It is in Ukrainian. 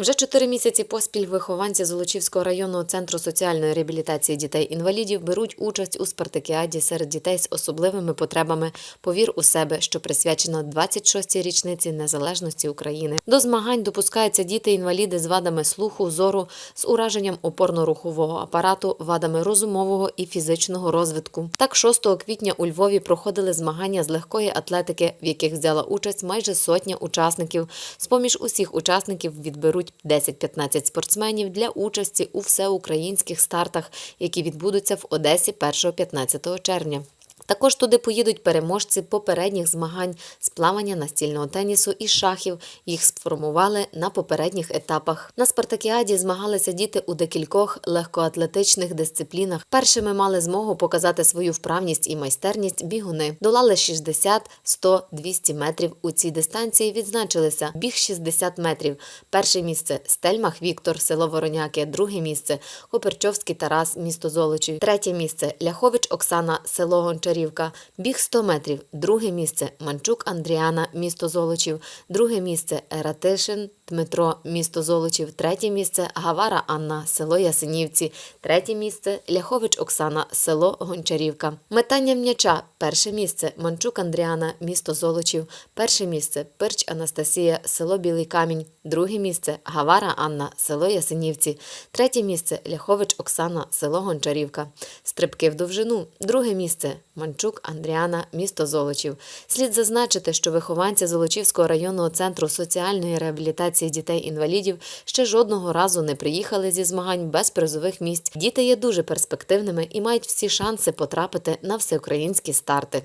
Вже чотири місяці поспіль вихованці Золочівського районного центру соціальної реабілітації дітей-інвалідів беруть участь у спартакіаді серед дітей з особливими потребами Повір у себе, що присвячена 26-й річниці незалежності України. До змагань допускаються діти-інваліди з вадами слуху, зору, з ураженням опорно-рухового апарату, вадами розумового і фізичного розвитку. Так, 6 квітня у Львові проходили змагання з легкої атлетики, в яких взяла участь майже сотня учасників. З-поміж усіх учасників відберуть 10-15 спортсменів для участі у всеукраїнських стартах, які відбудуться в Одесі 1-15 червня. Також туди поїдуть переможці попередніх змагань з плавання настільного тенісу і шахів. Їх сформували на попередніх етапах. На спартакіаді змагалися діти у декількох легкоатлетичних дисциплінах. Першими мали змогу показати свою вправність і майстерність бігуни. Долали 60, 100, 200 метрів. У цій дистанції відзначилися біг 60 метрів. Перше місце Стельмах Віктор, село Вороняки. Друге місце Коперчовський Тарас, місто Золочів. Третє місце Ляхович Оксана, село Гончарівка. Біг 100 метрів. Друге місце Манчук Андріана, місто Золочів. Друге місце Ератишин Дмитро, місто Золочів. Третє місце Гавара Анна, село Ясенівці. Третє місце Ляхович Оксана, село Гончарівка. Метання м'яча. Перше місце Манчук Андріана, місто Золочів. Перше місце Пирч Анастасія, село Білий Камінь. Друге місце Гавара Анна, село Ясенівці. Третє місце Ляхович Оксана, село Гончарівка. Стрибки в довжину. Друге місце Манчук Андріана, місто Золочів. Слід зазначити, що вихованці Золочівського районного центру соціальної реабілітації дітей-інвалідів ще жодного разу не приїхали зі змагань без призових місць. Діти є дуже перспективними і мають всі шанси потрапити на всеукраїнські старти.